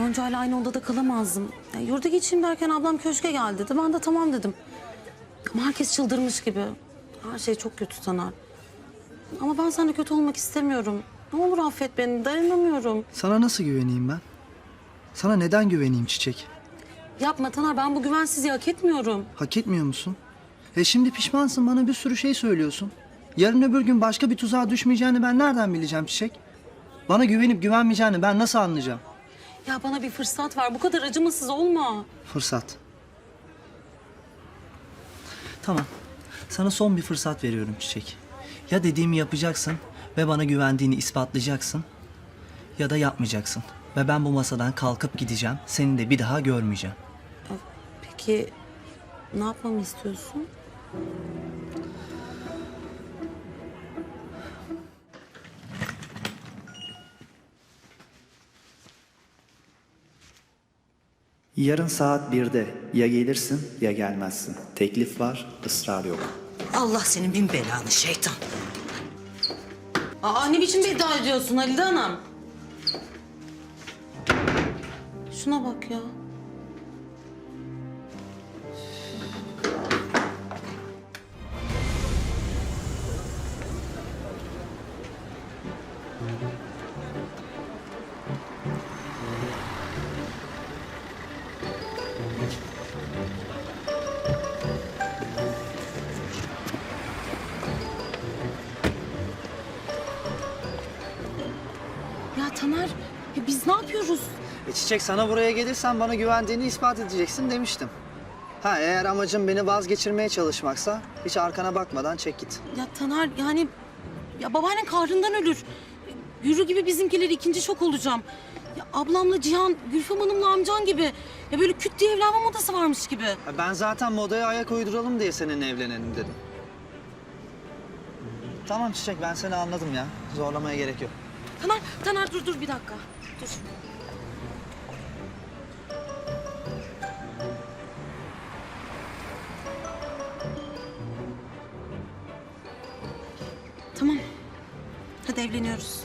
Yonca ile aynı odada kalamazdım. Ya, yurda geçeyim derken ablam köşke gel dedi. Ben de tamam dedim. Ama herkes çıldırmış gibi. Her şey çok kötü Taner. Ama ben sana kötü olmak istemiyorum. Ne olur affet beni, dayanamıyorum. Sana nasıl güveneyim ben? Sana neden güveneyim Çiçek? Yapma Taner, ben bu güvensizliği hak etmiyorum. Hak etmiyor musun? E şimdi pişmansın bana bir sürü şey söylüyorsun. Yarın öbür gün başka bir tuzağa düşmeyeceğini ben nereden bileceğim Çiçek? Bana güvenip güvenmeyeceğini ben nasıl anlayacağım? Ya bana bir fırsat ver, bu kadar acımasız olma. Fırsat. Tamam. Sana son bir fırsat veriyorum Çiçek. Ya dediğimi yapacaksın ve bana güvendiğini ispatlayacaksın ya da yapmayacaksın. Ve ben bu masadan kalkıp gideceğim. Seni de bir daha görmeyeceğim. Peki ne yapmamı istiyorsun? Yarın saat 1'de ya gelirsin ya gelmezsin. Teklif var, ısrar yok. Allah senin bin belanı şeytan. Aa ne biçim beddua ediyorsun Halide Hanım? Şuna bak ya. Ya Taner, ya biz ne yapıyoruz? E Çiçek sana buraya gelirsen bana güvendiğini ispat edeceksin demiştim. Ha eğer amacın beni vazgeçirmeye çalışmaksa hiç arkana bakmadan çek git. Ya Taner yani ya babaannen kahrından ölür. Yürü gibi bizimkiler ikinci şok olacağım. Ya ablamla Cihan, Gülfem Hanım'la amcan gibi. Ya böyle küt diye evlenme modası varmış gibi. Ha, Ben zaten modaya ayak uyduralım diye seninle evlenelim dedim. Tamam Çiçek ben seni anladım ya. Zorlamaya gerek yok. Taner, Taner dur dur bir dakika. Dur. Tamam. Hadi evleniyoruz.